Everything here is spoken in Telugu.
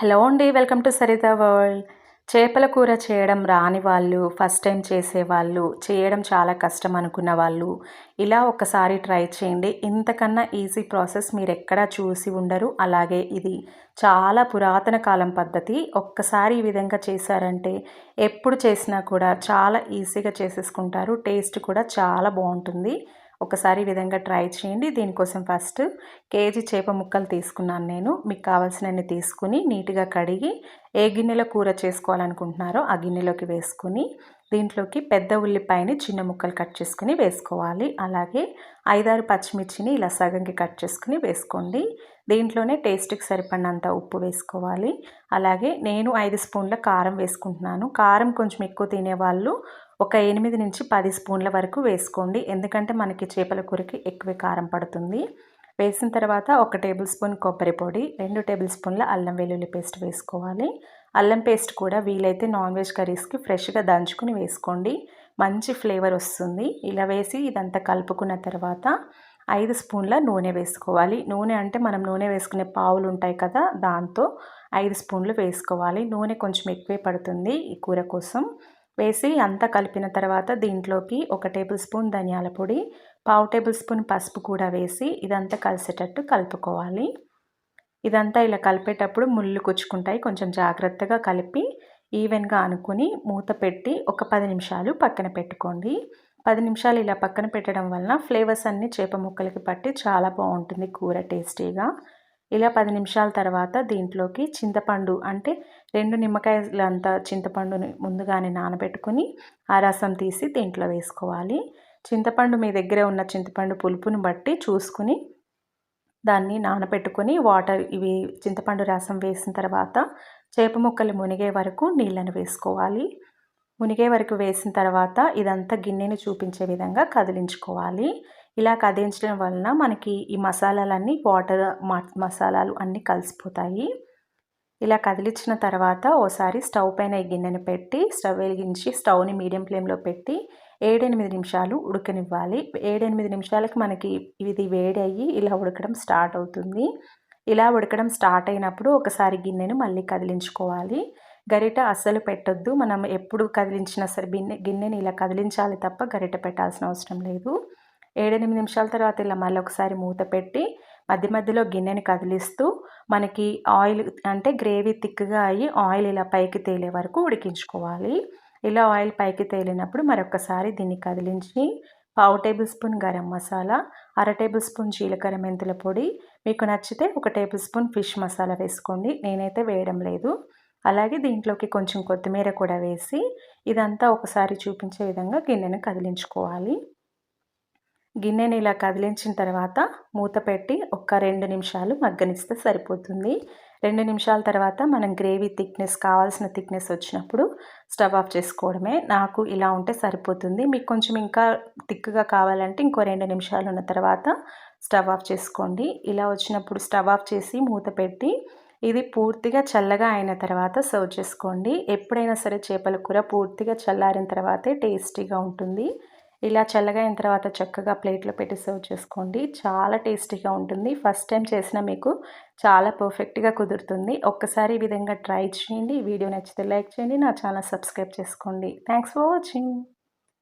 హలో అండి వెల్కమ్ టు సరిత వరల్డ్. చేపల కూర చేయడం రాని వాళ్ళు ఫస్ట్ టైం చేసేవాళ్ళు చేయడం చాలా కష్టం అనుకున్న వాళ్ళు ఇలా ఒకసారి ట్రై చేయండి. ఇంతకన్నా ఈజీ ప్రాసెస్ మీరు ఎక్కడా చూసి ఉండరు. అలాగే ఇది చాలా పురాతన కాలం పద్ధతి. ఒక్కసారి ఈ విధంగా చేశారంటే ఎప్పుడు చేసినా కూడా చాలా ఈజీగా చేసేసుకుంటారు. టేస్ట్ కూడా చాలా బాగుంటుంది. ఒకసారి ఈ విధంగా ట్రై చేయండి. దీనికోసం ఫస్ట్ కేజీ చేప ముక్కలు తీసుకున్నాను నేను. మీకు కావాల్సినన్ని తీసుకుని నీట్గా కడిగి ఏ గిన్నెలో కూర చేసుకోవాలనుకుంటున్నారో ఆ గిన్నెలోకి వేసుకుని దీంట్లోకి పెద్ద ఉల్లిపాయని చిన్న ముక్కలు కట్ చేసుకుని వేసుకోవాలి. అలాగే ఐదారు పచ్చిమిర్చిని ఇలా సగంకి కట్ చేసుకుని వేసుకోండి. దీంట్లోనే టేస్ట్కి సరిపడినంత ఉప్పు వేసుకోవాలి. అలాగే నేను ఐదు స్పూన్ల కారం వేసుకుంటున్నాను. కారం కొంచెం ఎక్కువ తినేవాళ్ళు ఒక ఎనిమిది నుంచి పది స్పూన్ల వరకు వేసుకోండి. ఎందుకంటే మనకి చేపల కూరకి ఎక్కువ కారం పడుతుంది. వేసిన తర్వాత ఒక టేబుల్ స్పూన్ కొబ్బరి పొడి రెండు టేబుల్ స్పూన్ల అల్లం వెల్లుల్లి పేస్ట్ వేసుకోవాలి. అల్లం పేస్ట్ కూడా వీలైతే నాన్ వెజ్ కర్రీస్కి ఫ్రెష్గా దంచుకుని వేసుకోండి. మంచి ఫ్లేవర్ వస్తుంది. ఇలా వేసి ఇదంతా కలుపుకున్న తర్వాత ఐదు స్పూన్ల నూనె వేసుకోవాలి. నూనె అంటే మనం నూనె వేసుకునే పావులు ఉంటాయి కదా దాంతో ఐదు స్పూన్లు వేసుకోవాలి. నూనె కొంచెం ఎక్కువే పడుతుంది ఈ కూర కోసం. వేసి అంతా కలిపిన తర్వాత దీంట్లోకి ఒక టేబుల్ స్పూన్ ధనియాల పొడి పావు టేబుల్ స్పూన్ పసుపు కూడా వేసి ఇదంతా కలిసేటట్టు కలుపుకోవాలి. ఇదంతా ఇలా కలిపేటప్పుడు ముళ్ళు కుచ్చుకుంటాయి కొంచెం జాగ్రత్తగా కలిపి ఈవెన్గా అనుకుని మూత పెట్టి ఒక పది నిమిషాలు పక్కన పెట్టుకోండి. పది నిమిషాలు ఇలా పక్కన పెట్టడం వలన ఫ్లేవర్స్ అన్నీ చేప ముక్కలకి పట్టి చాలా బాగుంటుంది కూర టేస్టీగా. ఇలా పది నిమిషాల తర్వాత దీంట్లోకి చింతపండు అంటే రెండు నిమ్మకాయలంతా చింతపండుని ముందుగానే నానబెట్టుకుని ఆ రసం తీసి దీంట్లో వేసుకోవాలి. చింతపండు మీ దగ్గర ఉన్న చింతపండు పులుపుని బట్టి చూసుకుని దాన్ని నానబెట్టుకొని వాటర్ ఇవి చింతపండు రసం వేసిన తర్వాత చేప ముక్కలు మునిగే వరకు నీళ్ళను వేసుకోవాలి. మునిగే వరకు వేసిన తర్వాత ఇదంతా గిన్నెని చూపించే విధంగా కదిలించుకోవాలి. ఇలా కదిలించడం వలన మనకి ఈ మసాలాలన్నీ వాటర్ మసాలాలు అన్నీ కలిసిపోతాయి. ఇలా కదిలించిన తర్వాత ఓసారి స్టవ్ పైన ఈ గిన్నెని పెట్టి స్టవ్ వెలిగించి స్టవ్ని మీడియం ఫ్లేమ్లో పెట్టి ఏడెనిమిది నిమిషాలు ఉడకనివ్వాలి. ఏడెనిమిది నిమిషాలకి మనకి ఇది వేడి అయ్యి ఇలా ఉడకడం స్టార్ట్ అవుతుంది. ఇలా ఉడకడం స్టార్ట్ అయినప్పుడు ఒకసారి గిన్నెను మళ్ళీ కదిలించుకోవాలి. గరిట అస్సలు పెట్టొద్దు. మనం ఎప్పుడు కదిలించినా సరే గిన్నె గిన్నెని ఇలా కదిలించాలి తప్ప గరిట పెట్టాల్సిన అవసరం లేదు. ఏడెనిమిది నిమిషాల తర్వాత ఇలా మళ్ళీ ఒకసారి మూత పెట్టి మధ్య మధ్యలో గిన్నెని కదిలిస్తూ మనకి ఆయిల్ అంటే గ్రేవీ థిక్గా అయ్యి ఆయిల్ ఇలా పైకి తేలే వరకు ఉడికించుకోవాలి. ఇలా ఆయిల్ పైకి తేలినప్పుడు మరొకసారి దీన్ని కదిలించి పావు టేబుల్ స్పూన్ గరం మసాలా అర టేబుల్ స్పూన్ జీలకర్ర మెంతుల పొడి మీకు నచ్చితే ఒక టేబుల్ స్పూన్ ఫిష్ మసాలా వేసుకోండి. నేనైతే వేయడం లేదు. అలాగే దీంట్లోకి కొంచెం కొత్తిమీర కూడా వేసి ఇదంతా ఒకసారి చూపించే విధంగా గిన్నెను కదిలించుకోవాలి. గిన్నెని ఇలా కదిలించిన తర్వాత మూత పెట్టి ఒక రెండు నిమిషాలు మగ్గనిస్తే సరిపోతుంది. రెండు నిమిషాల తర్వాత మనం గ్రేవీ థిక్నెస్ కావాల్సిన థిక్నెస్ వచ్చినప్పుడు స్టవ్ ఆఫ్ చేసుకోవడమే. నాకు ఇలా ఉంటే సరిపోతుంది. మీకు కొంచెం ఇంకా థిక్గా కావాలంటే ఇంకో రెండు నిమిషాలు ఉన్న తర్వాత స్టవ్ ఆఫ్ చేసుకోండి. ఇలా వచ్చినప్పుడు స్టవ్ ఆఫ్ చేసి మూత పెట్టి ఇది పూర్తిగా చల్లగా అయిన తర్వాత సర్వ్ చేసుకోండి. ఎప్పుడైనా సరే చేపల కూర పూర్తిగా చల్లారిన తర్వాతే టేస్టీగా ఉంటుంది. ఇలా చల్లగా అయిన తర్వాత చక్కగా ప్లేట్లో పెట్టి సర్వ్ చేసుకోండి. చాలా టేస్టీగా ఉంటుంది. ఫస్ట్ టైం చేసిన మీకు చాలా పర్ఫెక్ట్గా కుదురుతుంది. ఒక్కసారి ఈ విధంగా ట్రై చేయండి. వీడియో నచ్చితే లైక్ చేయండి. నా ఛానల్ సబ్స్క్రైబ్ చేసుకోండి. Thanks for watching.